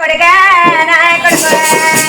కొడుగా నాయ కొడుగా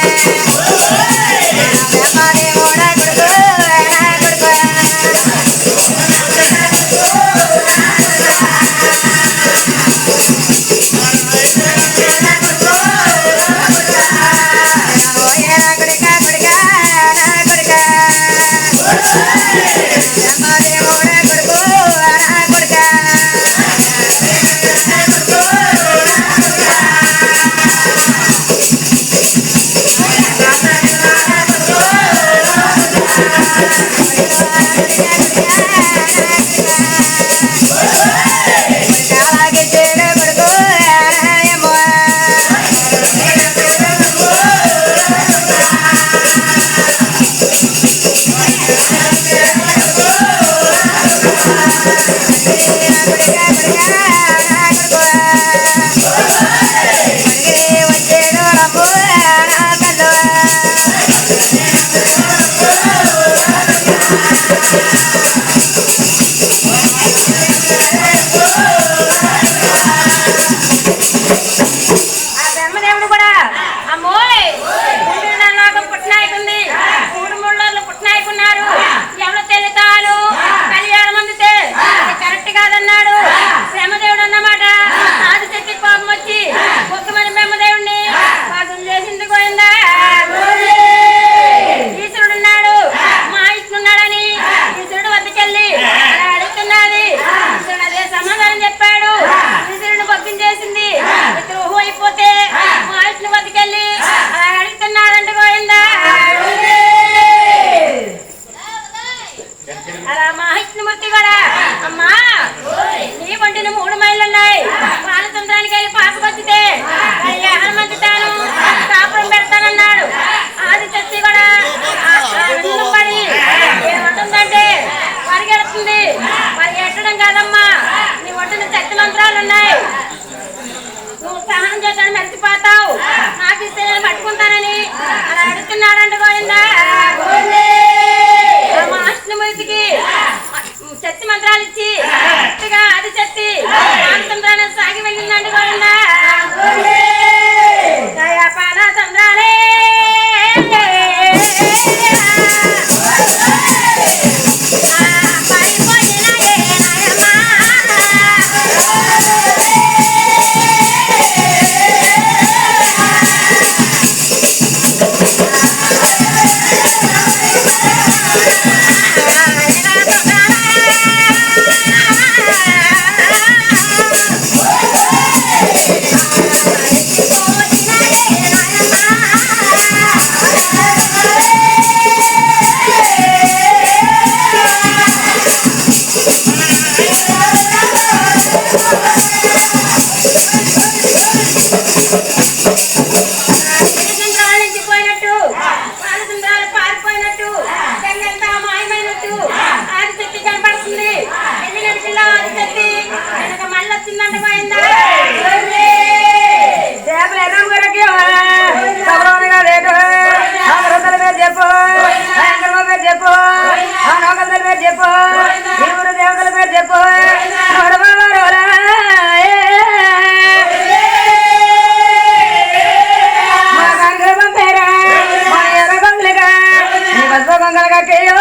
எவ்வளவு தெரியல చేస్తానన్నాడు ఆది చచ్చి కూడా పడి. ఏమంటుందంటే పరిగెడుతుంది. మరి ఎట్టడం కాదమ్మా? నీ ఒడ్డున చచ్చి మంత్రాలు ఉన్నాయి. నువ్వు స్నానం చేయడానికి మర్చిపోతావు ఆ లోకల మీద చెప్పు ఈ ఊరు దేవతల మీద చెప్పు మా గంగలు పంపారా మా ఎర్ర గంగలుగా నీ బస్సు గంగలుగా కేయో.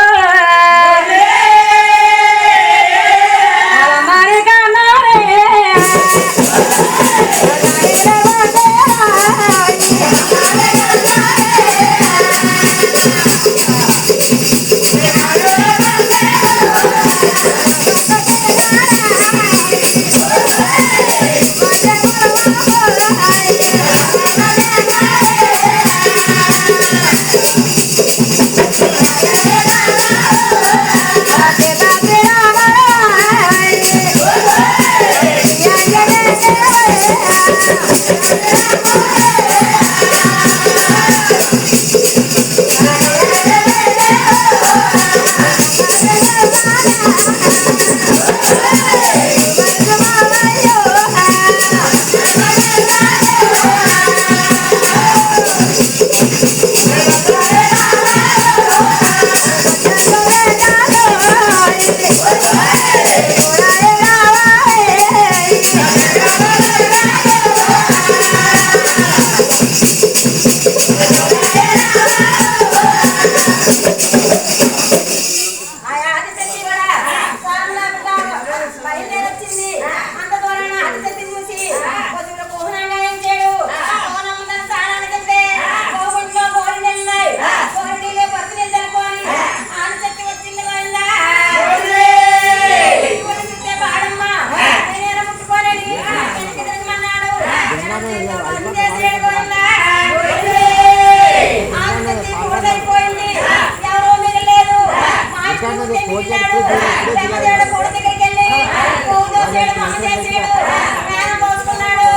పోసుకున్నాడు